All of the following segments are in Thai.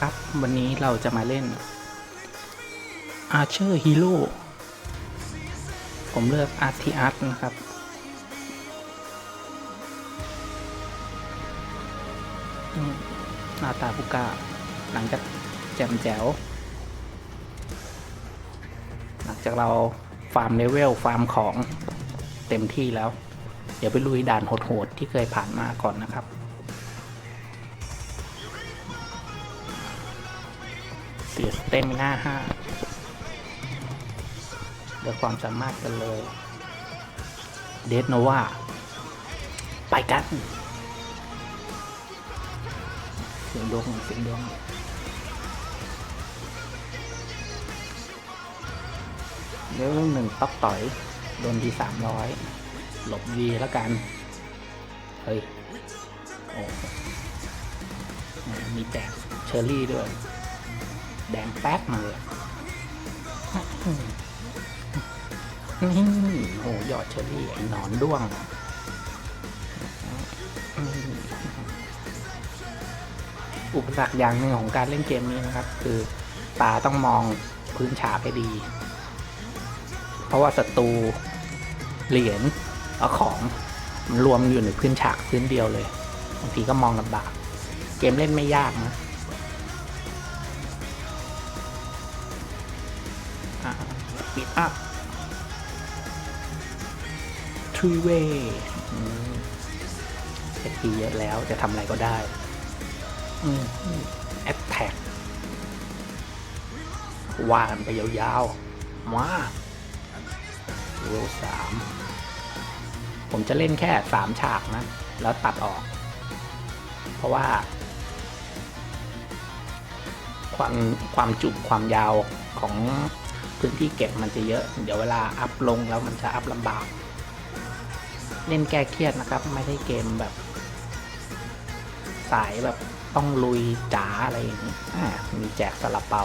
ครับ วันนี้เราจะมาเล่น Archer Hero ผมเลือก a r t i a r t นะครับ หน้าตาผู้กล้า หลังจากแจมแจ๋ว หลังจากเราฟาร์มเลเวล ฟาร์มของเต็มที่แล้ว เดี๋ยวไปลุยด่านโหดๆที่เคยผ่านมาก่อนนะครับ สียสเตมิน่าห้าเดี๋ยวความสามารถกันเลย เดทโนวาไปกันเสียงดวงเสียงดวงเดี๋ยวหนึ่งต๊อกต่อย โดนทีสามร้อยหลบดีแล้วกัน เฮ้ย โอ้มีแจกเชอร์รี่ด้วย แดงแป๊กมาเลยนี่โอ้ยอดเชอรี่ไอ้หนอนด้วงอุปสรรคอย่างหนึ่งของการเล่นเกมนี้นะครับ คือตาต้องมองพื้นฉากให้ดี เพราะว่าศัตรูเหรียญเอาของมันรวมอยู่ในพื้นฉากพื้นเดียวเลยบางทีก็มองลำบาก เกมเล่นไม่ยากนะ ปิดอัพทรีเวย์เอทีเยอะแล้วจะทำอะไรก็ได้แอตแทกว่านไปยาวๆ มาเวลสามผมจะเล่นแค่สามฉากนะ แล้วตัดออก เพราะว่า ความความจุความยาวของ พื้นที่เก็บมันจะเยอะ เดี๋ยวเวลาอัพลงแล้วมันจะอัพลำบาก เล่นแก้เครียดนะครับ ไม่ได้เกมแบบ สายแบบต้องลุยจ๋าอะไรอย่างนี้อ่ามีแจกสลับเปา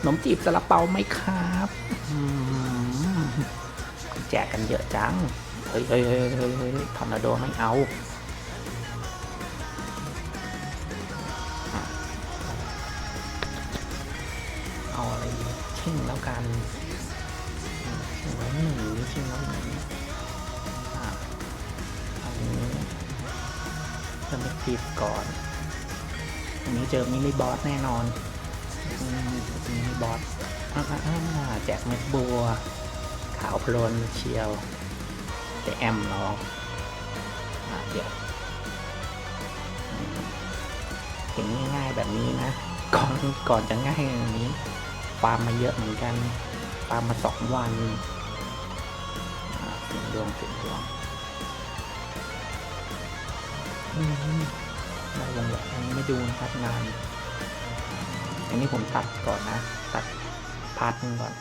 ขนมจีบสลับเปาไหมครับแจกกันเยอะจัง เฮ้ยเฮ้ยเฮ้ยเฮ้ยทอร์นาโดไม่เอา ดีชิ่งแล้วกันชิ่งแล้วหนีชิ่งแล้วหนีอะอันนี้เริ่มทีฟก่อน อันนี้เจอมินิบอสแน่นอนมินิบอสอ่าแจกเม็ดบัว ขาวพลนเชียวแต่แอมลองอะเดี๋ยวเห็นง่ายๆแบบนี้นะ ก่อนก่อนจะง่ายอย่างนี้ ฟาร์มมาเยอะเหมือนกันฟาร์มมาสองวันเสียงดวงเสียงดวงอืมได้วงแบบอันนี้ไม่ดูนะครับนาน อันนี้ผมตัดก่อนนะ ตัดพาร์ทนึงก่อน